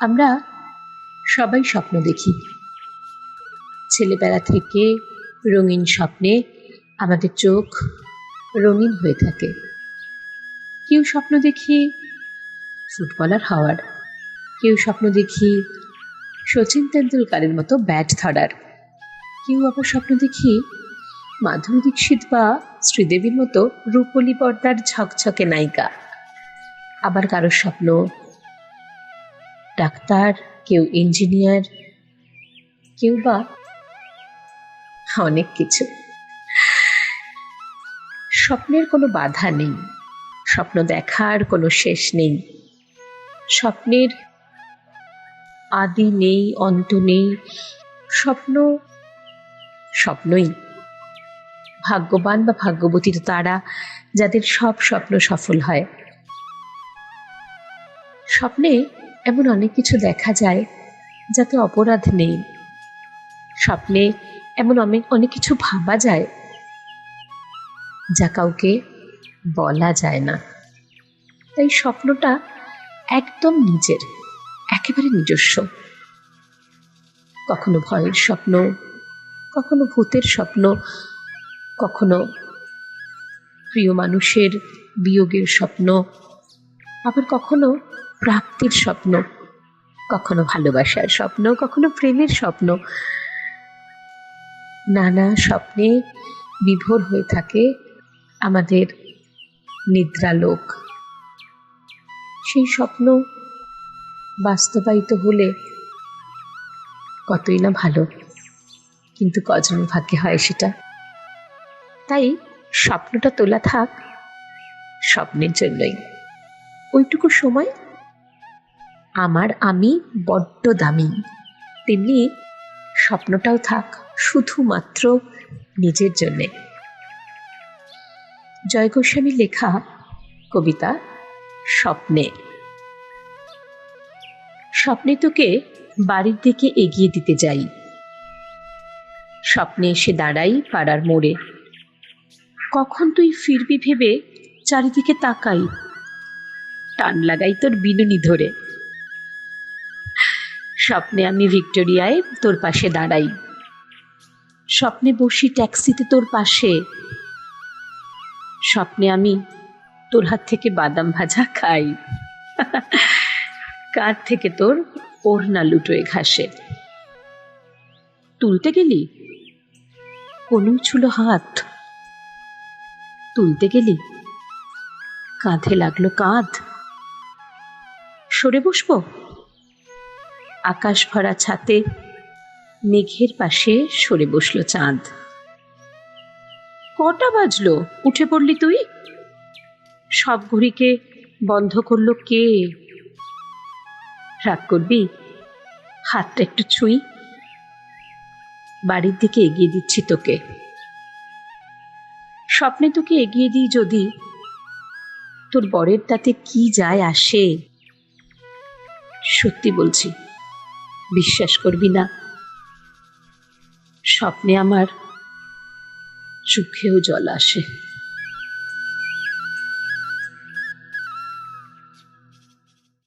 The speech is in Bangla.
আমরা সবাই স্বপ্ন দেখি। ছেলেবেলা থেকে রঙিন স্বপ্নে আমাদের চোখ রঙিন হয়ে থাকে। কেউ স্বপ্ন দেখি ফুটবলার হওয়ার, কেউ স্বপ্ন দেখি সচিন তেন্ডুলকারের মতো ব্যাট ধরার, কেউ আবার স্বপ্ন দেখি মাধুরী দীক্ষিত বা শ্রীদেবীর মতো রূপলি পর্দার ঝকঝকে নায়িকা। আবার কারোর স্বপ্ন ডাক্তার, কেউ ইঞ্জিনিয়ার, কেউ বা অনেক কিছু। স্বপ্নের কোনো বাধা নেই, স্বপ্ন দেখার কোনো শেষ নেই। স্বপ্নের আদি নেই, অন্ত নেই, স্বপ্ন স্বপ্নই। ভাগ্যবান বা ভাগ্যবতী তারা যাদের সব স্বপ্ন সফল হয়। স্বপ্নে এমন অনেক কিছু দেখা যায় যাতে অপরাধ নেই। স্বপ্নে এমন অনেক অনেক কিছু ভাবা যায় যা কাউকে বলা যায় না। তাই স্বপ্নটা একদম নিজের, একেবারে নিজস্ব। কখনো ভয়ের স্বপ্ন, কখনো ভূতের স্বপ্ন, কখনো প্রিয় মানুষের বিয়োগের স্বপ্ন, আবার কখনো প্রাপ্তির স্বপ্ন, কখনো ভালোবাসার স্বপ্ন, কখনো প্রেমের স্বপ্ন। নানা স্বপ্নে বিভোর হয়ে থাকে আমাদের নিদ্রালোক। সেই স্বপ্ন বাস্তবায়িত হলে কতই না ভালো, কিন্তু কজন ভাগ্যে হয় সেটা। তাই স্বপ্নটা তোলা থাক, স্বপ্নের জন্যই। ওইটুকু সময় আমার আমি বড্ড দামি। তেমনি স্বপ্নটাও থাক, শুধুমাত্র নিজের জন্যে। জয় গোস্বামীর লেখা কবিতা স্বপ্নে। স্বপ্নে তোকে বাড়ির দিকে এগিয়ে দিতে যাই। স্বপ্নে এসে দাঁড়াই পাড়ার মোড়ে। কখন তুই ফিরবি ভেবে চারিদিকে তাকাই। টান লাগাই তোর বিনুনি ধরে। স্বপ্নে আমি ভিক্টোরিয়ায় তোর পাশে দাঁড়াই। স্বপ্নে বসি ট্যাক্সিতে তোর পাশে। স্বপ্নে আমি তোর হাত থেকে বাদাম ভাজা খাই। কার থেকে তোর ওড়না লুটোয় ঘাসে। তুলতে গেলি? কোনো ছুল হাত। তুলতে গেলি? কাঁধে লাগল কাঁধ। সরে বসবো? আকাশ ভরা ছাতে মেঘের পাশে সরে বসল চাঁদ। কটা বাজলো? উঠে পড়লি তুই? সব ঘড়িকে বন্ধ করল কে? রাগ করবি? হাতটা একটু ছুঁই। বাড়ির দিকে এগিয়ে দিচ্ছি তোকে। স্বপ্নে তোকে এগিয়ে দিই যদি। তোর বরের তাতে কি যায় আসে? সত্যি বলছি। বিশ্বাস করবি না। স্বপ্নে আমার চোখেও জল আসে।